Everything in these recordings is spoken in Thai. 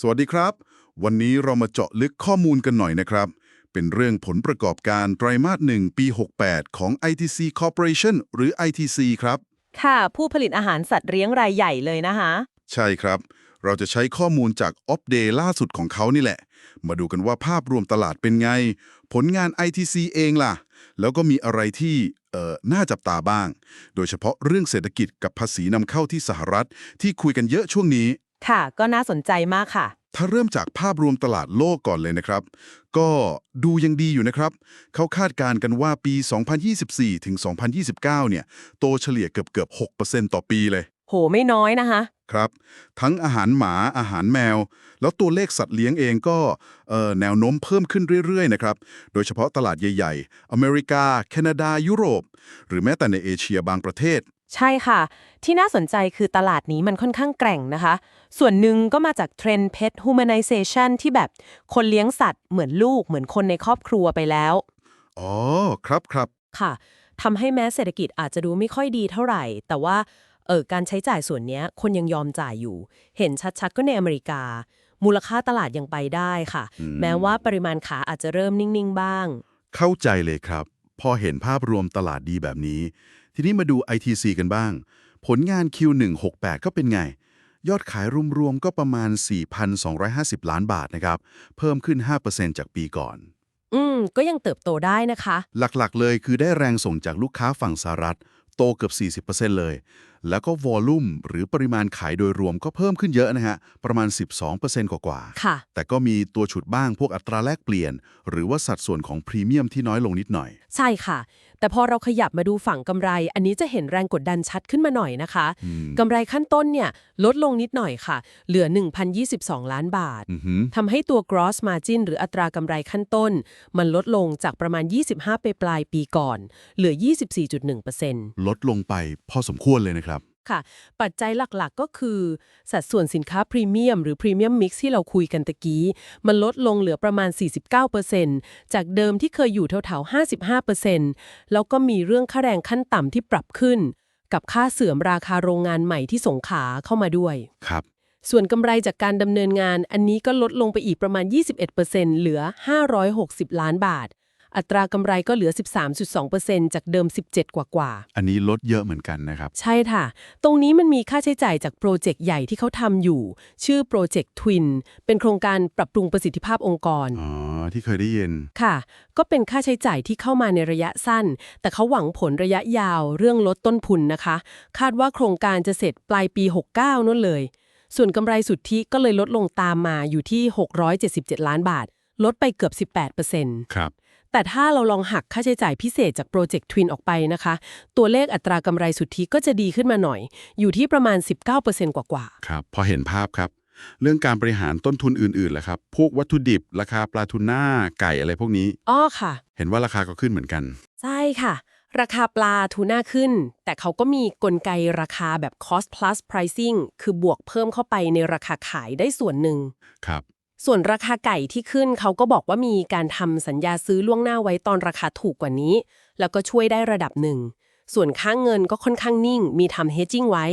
สวัสดีครับ วันนี้เรามาเจาะลึกข้อมูลกันหน่อยนะครับ เป็นเรื่องผลประกอบการไตรมาสหนึ่งปี 68 ของ ITC Corporation หรือ ITC ครับ ค่ะ ผู้ผลิตอาหารสัตว์เลี้ยงรายใหญ่เลยนะคะ ใช่ครับ เราจะใช้ข้อมูลจาก o p d a y ล่าสุดของเขานี่แหละ มาดูกันว่าภาพรวมตลาดเป็นไง ผลงาน ITC เองล่ะ แล้วก็มีอะไรที่เอ่อน่าจับตาบ้าง โดยเฉพาะเรื่องเศรษฐกิจกับภาษีนำเข้าที่สหรัฐที่คุยกันเยอะช่วงนี้ค่ะ ก็น่าสนใจมากค่ะ ถ้าเริ่มจากภาพรวมตลาดโลกก่อนเลยนะครับ ก็ดูยังดีอยู่นะครับ เขาคาดการณ์กันว่าปี 2024 ถึง 2029 เนี่ย โตเฉลี่ยเกือบเกือบ6%ต่อปีเลย โหไม่น้อยนะคะ ครับ ทั้งอาหารหมาอาหารแมว แล้วตัวเลขสัตว์เลี้ยงเองก็เอ่อแนวโน้มเพิ่มขึ้นเรื่อยๆนะครับ โดยเฉพาะตลาดใหญ่ ๆ อเมริกา แคนาดา ยุโรป หรือแม้แต่ในเอเชียบางประเทศ ใช่ค่ะ ที่น่าสนใจคือตลาดนี้มันค่อนข้างแกร่งนะคะ ส่วนหนึ่งก็มาจากเทรนด์ pet humanization ที่แบบคนเลี้ยงสัตว์เหมือนลูกเหมือนคนในครอบครัวไปแล้ว อ๋อ ครับครับค่ะทำให้แม้เศรษฐกิจอาจจะดูไม่ค่อยดีเท่าไหร่ แต่ว่าเออการใช้จ่ายส่วนเนี้ยคนยังยอมจ่ายอยู่ เห็นชัดๆ ก็ในอเมริกา มูลค่าตลาดยังไปได้ค่ะอืมแม้ว่าปริมาณขาอาจจะเริ่มนิ่งๆ บ้าง เข้าใจเลยครับ พอเห็นภาพรวมตลาดดีแบบนี้ ทีนี้มาดู ITC กันบ้าง ผลงาน Q168 ก็เป็นไง ยอดขายรวมๆก็ประมาณ 4,250 ล้านบาทนะครับ เพิ่มขึ้น 5%จากปีก่อน อืม ก็ยังเติบโตได้นะคะ หลักๆเลยคือได้แรงส่งจากลูกค้าฝั่งสหรัฐ โตเกือบ 40%เลย แล้วก็วอลลุ่มหรือปริมาณขายโดยรวมก็เพิ่มขึ้นเยอะนะฮะ ประมาณ 12%กว่าๆค่ะแต่ก็มีตัวฉุดบ้างพวกอัตราแลกเปลี่ยน หรือว่าสัดส่วนของพรีเมียมที่น้อยลงนิดหน่อย ใช่ค่ะ แต่พอเราขยับมาดูฝั่งกำไร อันนี้จะเห็นแรงกดดันชัดขึ้นมาหน่อยนะคะอืมกำไรขั้นต้นเนี่ยลดลงนิดหน่อยค่ะ เหลือ 1,022 ล้านบาทอือหือทำให้ตัว gross margin หรืออัตรากำไรขั้นต้น มันลดลงจากประมาณ 25 ไปปลายปีก่อน เหลือ 24.1%ลดลงไปพอสมควรเลยนะครับ ค่ะ ปัจจัยหลักๆก็คือ สัดส่วนสินค้าพรีเมียมหรือพรีเมียมมิกซ์ที่เราคุยกันตะกี้ มันลดลงเหลือประมาณ 49%จากเดิมที่เคยอยู่แถวๆ55%แล้วก็มีเรื่องค่าแรงขั้นต่ำที่ปรับขึ้น กับค่าเสื่อมราคาโรงงานใหม่ที่สงขลาเข้ามาด้วยครับส่วนกำไรจากการดำเนินงานอันนี้ก็ลดลงไปอีกประมาณ 21%เหลือ 560 ล้านบาท อัตรากำไรก็เหลือ 13.2%จากเดิม 17 กว่ากว่าๆอันนี้ลดเยอะเหมือนกันนะครับ ใช่ค่ะ ตรงนี้มันมีค่าใช้จ่ายจากโปรเจกต์ใหญ่ที่เขาทำอยู่ ชื่อโปรเจกต์ Twin เป็นโครงการปรับปรุงประสิทธิภาพองค์กร อ๋อ ที่เคยได้ยิน ค่ะ ก็เป็นค่าใช้จ่ายที่เข้ามาในระยะสั้น แต่เขาหวังผลระยะยาวเรื่องลดต้นทุนนะคะ คาดว่าโครงการจะเสร็จปลายปี 69นั่นเลย ส่วนกำไรสุทธิก็เลยลดลงตามมาอยู่ที่ 677 ล้านบาท ลดไปเกือบ 18%ครับ แต่ถ้าเราลองหักค่าใช้จ่ายพิเศษจากโปรเจกต์ Twin ออกไปนะคะ ตัวเลขอัตรากำไรสุทธิก็จะดีขึ้นมาหน่อย อยู่ที่ประมาณ 19%กว่าครับพอเห็นภาพครับ เรื่องการบริหารต้นทุนอื่นๆล่ะครับ พวกวัตถุดิบ ราคาปลาทูน่าไก่อะไรพวกนี้ๆอ้อค่ะ เห็นว่าราคาก็ขึ้นเหมือนกัน ใช่ค่ะ ราคาปลาทูน่าขึ้น แต่เขาก็มีกลไกราคาแบบ cost plus pricing คือบวกเพิ่มเข้าไปในราคาขายได้ส่วนหนึ่งครับ ส่วนราคาไก่ที่ขึ้นเขาก็บอกว่ามีการทำสัญญาซื้อล่วงหน้าไว้ตอนราคาถูกกว่านี้ แล้วก็ช่วยได้ระดับหนึ่ง ส่วนค่างเงินก็ค่อนข้างนิ่ง มีทำ hedging ไว้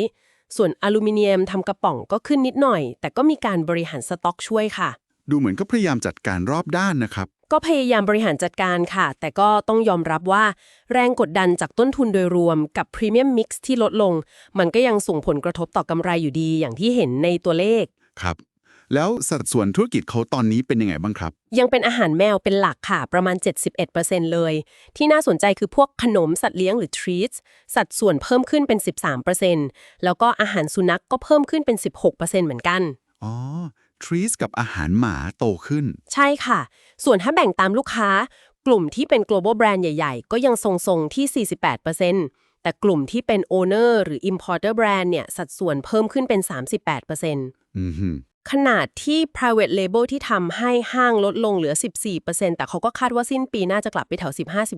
ส่วนอลูมิเนียมทำกระป๋องก็ขึ้นนิดหน่อย แต่ก็มีการบริหารสต็อกช่วยค่ะ ดูเหมือนก็พยายามจัดการรอบด้านนะครับ ก็พยายามบริหารจัดการค่ะ แต่ก็ต้องยอมรับว่า แรงกดดันจากต้นทุนโดยรวมกับพรีเมียมมิกซ์ที่ลดลง มันก็ยังส่งผลกระทบต่อกำไรอยู่ดีอย่างที่เห็นในตัวเลขครับ แล้วสัดส่วนธุรกิจเขาตอนนี้เป็นยังไงบ้างครับ ยังเป็นอาหารแมวเป็นหลักค่ะ ประมาณ 71%เลย ที่น่าสนใจคือพวกขนมสัตว์เลี้ยงหรือ treats สัดส่วนเพิ่มขึ้นเป็น 13%แล้วก็อาหารสุนัขกก็เพิ่มขึ้นเป็น 16%เหมือนกัน อ๋อทรีสกับอาหารหมาโตขึ้น ใช่ค่ะ ส่วนถ้าแบ่งตามลูกค้า กลุ่มที่เป็น global brand ใหญ่ ๆ ก็ยังทรงๆที่ 48%แต่กลุ่มที่เป็น owner หรือ importer brand เนี่ยสัดส่วนเพิ่มขึ้นเป็น 38%อือหือ ขนาดที่ private label ที่ทำให้ห้างลดลงเหลือ 14%แต่เขาก็คาดว่าสิ้นปีน่าจะกลับไปแถว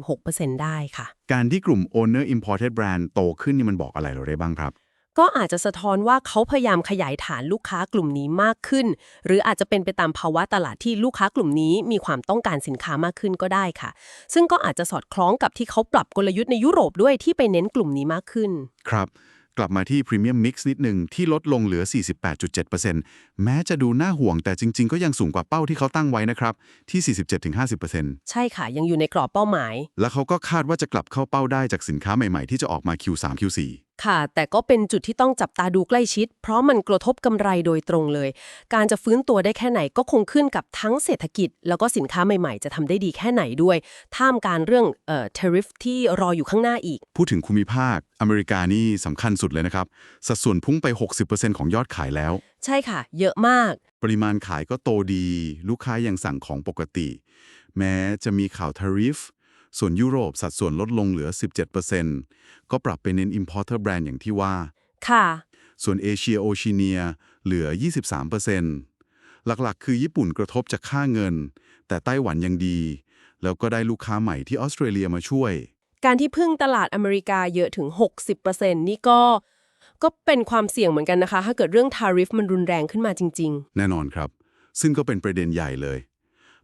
15-16%ได้ค่ะ การที่กลุ่ม owner imported brand โตขึ้นนี่มันบอกอะไรเราได้บ้างครับ ก็อาจจะสะท้อนว่าเขาพยายามขยายฐานลูกค้ากลุ่มนี้มากขึ้น หรืออาจจะเป็นไปตามภาวะตลาดที่ลูกค้ากลุ่มนี้มีความต้องการสินค้ามากขึ้นก็ได้ค่ะ ซึ่งก็อาจจะสอดคล้องกับที่เขาปรับกลยุทธ์ในยุโรปด้วยที่ไปเน้นกลุ่มนี้มากขึ้น ครับ กลับมาที่ Premium Mix นิดหนึ่งที่ลดลงเหลือ 48.7%แม้จะดูน่าห่วงแต่จริง ๆ ก็ยังสูงกว่าเป้าที่เขาตั้งไว้นะครับที่ 47-50%ใช่ค่ะ ยังอยู่ในกรอบเป้าหมาย แล้วเขาก็คาดว่าจะกลับเข้าเป้าได้จากสินค้าใหม่ๆ ที่จะออกมา Q3 Q4 ค่ะ แต่ก็เป็นจุดที่ต้องจับตาดูใกล้ชิด เพราะมันกระทบกำไรโดยตรงเลย การจะฟื้นตัวได้แค่ไหนก็คงขึ้นกับทั้งเศรษฐกิจ แล้วก็สินค้าใหม่ๆ จะทำได้ดีแค่ไหนด้วย ท่ามการเรื่องเอ่อ tariff ที่รออยู่ข้างหน้าอีก พูดถึงภูมิภาค อเมริกานี่สำคัญสุดเลยนะครับ สัดส่วนพุ่งไป 60%ของยอดขายแล้ว ใช่ค่ะ เยอะมาก ปริมาณขายก็โตดี ลูกค้ายังสั่งของปกติ แม้จะมีข่าวทาริฟ ส่วนยุโรปสัดส่วนลดลงเหลือ 17%ก็ปรับไปเน้น importer brand อย่างที่ว่า ค่ะ ส่วนเอเชียโอชิเนียเหลือ 23%หลักๆ คือญี่ปุ่นกระทบจากค่าเงิน แต่ไต้หวันยังดี แล้วก็ได้ลูกค้าใหม่ที่ออสเตรเลียมาช่วย การที่พึ่งตลาดอเมริกาเยอะถึง 60%นี่ก็ก็เป็นความเสี่ยงเหมือนกันนะคะ ถ้าเกิดเรื่อง tariff มันรุนแรงขึ้นมาจริงแน่นอนครับ ซึ่งก็เป็นประเด็นใหญ่เลย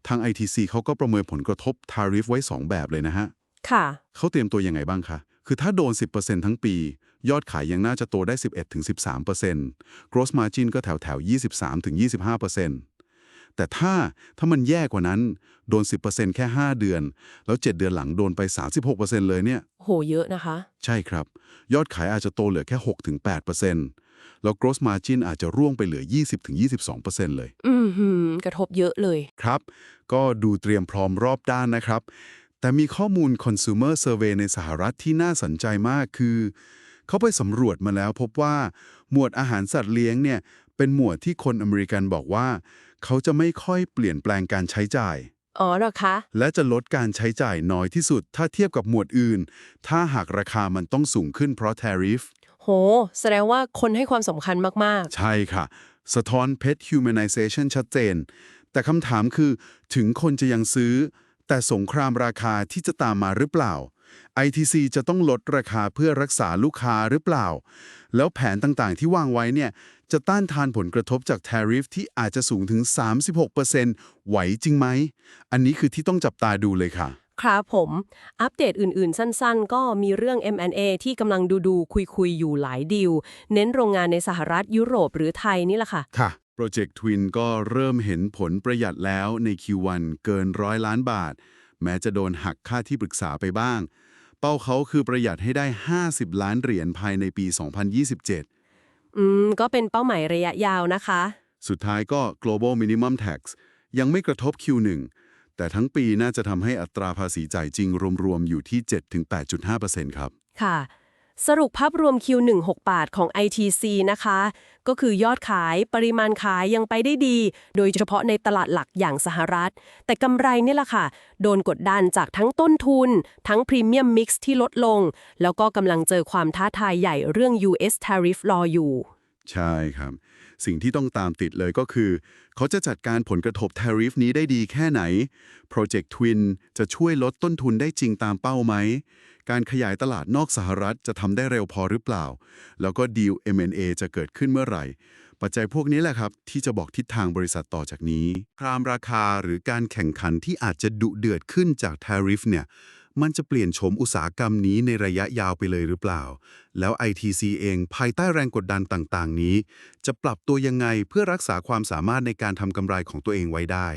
ทาง ITC เขาก็ประเมินผลกระทบทาริฟไว้ 2 แบบเลยนะฮะๆค่ะ เขาเตรียมตัวยังไงบ้างคะ คือถ้าโดน 10%ทั้งปี ยอดขายยังน่าจะโตได้ 11-13% gross margin ก็แถวแถวๆ23-25%แต่ถ้าถ้ามันแย่กว่านั้นโดน 10%แค่ 5 เดือน แล้ว 7 เดือนหลังโดนไป 36%เลยเนี่ย โห เยอะนะคะ ใช่ครับ ยอดขายอาจจะโตเหลือแค่ 6-8% แล้ว gross margin อาจจะร่วงไปเหลือ 20-22%เลยอืมหืมกระทบเยอะเลย ครับ ก็ดูเตรียมพร้อมรอบด้านนะครับ แต่มีข้อมูล consumer survey ในสหรัฐที่น่าสนใจมากคือ เขาไปสำรวจมาแล้วพบว่า หมวดอาหารสัตว์เลี้ยงเนี่ยเป็นหมวดที่คนอเมริกันบอกว่า เขาจะไม่ค่อยเปลี่ยนแปลงการใช้จ่าย อ๋อเหรอคะ และจะลดการใช้จ่ายน้อยที่สุด ถ้าเทียบกับหมวดอื่น ถ้าหากราคามันต้องสูงขึ้นเพราะ tariff โห แสดงว่าคนให้ความสำคัญมากใช่ค่ะ สะท้อน pet humanization ชัดเจน แต่คำถามคือถึงคนจะยังซื้อ แต่สงครามราคาที่จะตามมาหรือเปล่า ITC จะต้องลดราคาเพื่อรักษาลูกค้าหรือเปล่า แล้วแผนต่างๆ ที่วางไว้เนี่ยจะต้านทานผลกระทบจาก tariff ที่อาจจะสูงถึง 36%ไหวจริงไหม อันนี้คือที่ต้องจับตาดูเลยค่ะ ครับผม อัปเดตอื่นๆ สั้นๆ ก็มีเรื่อง M&A ที่กำลังดูๆ คุยๆ อยู่หลายดีล เน้นโรงงานในสหรัฐยุโรปหรือไทยนี่แหละค่ะ ค่ะ Project Twin ก็เริ่มเห็นผลประหยัดแล้วใน Q1 เกินร้อยล้านบาท แม้จะโดนหักค่าที่ปรึกษาไปบ้าง เป้าเขาคือประหยัดให้ได้ 50 ล้านเหรียญภายในปี 2027 อืม ก็เป็นเป้าหมายระยะยาวนะคะ สุดท้ายก็ global minimum tax ยังไม่กระทบ Q1 แต่ทั้งปีน่าจะทำให้อัตราภาษีจ่ายจริงรวมๆอยู่ที่ 7-8.5%ครับ ค่ะ สรุปภาพรวม Q1 6บาทของ ITC นะคะ ก็คือยอดขายปริมาณขายยังไปได้ดี โดยเฉพาะในตลาดหลักอย่างสหรัฐ แต่กำไรนี่แหละค่ะ โดนกดดันจากทั้งต้นทุน ทั้งพรีเมียมมิกซ์ที่ลดลง แล้วก็กำลังเจอความท้าทายใหญ่เรื่อง US tariff รออยู่ ใช่ครับ สิ่งที่ต้องตามติดเลยก็คือ เขาจะจัดการผลกระทบ tariff นี้ได้ดีแค่ไหน Project Twin จะช่วยลดต้นทุนได้จริงตามเป้าไหม การขยายตลาดนอกสหรัฐจะทำได้เร็วพอหรือเปล่า แล้วก็ดีล M&A จะเกิดขึ้นเมื่อไหร่ ปัจจัยพวกนี้แหละครับ ที่จะบอกทิศทางบริษัทต่อจากนี้ ครามราคาหรือการแข่งขันที่อาจจะดุเดือดขึ้นจาก tariff เนี่ย มันจะเปลี่ยนโฉมอุตสาหกรรมนี้ในระยะยาวไปเลยหรือเปล่า แล้ว ITC เองภายใต้แรงกดดันต่างๆ นี้ จะปรับตัวยังไงเพื่อรักษาความสามารถในการทำกำไรของตัวเองไว้ได้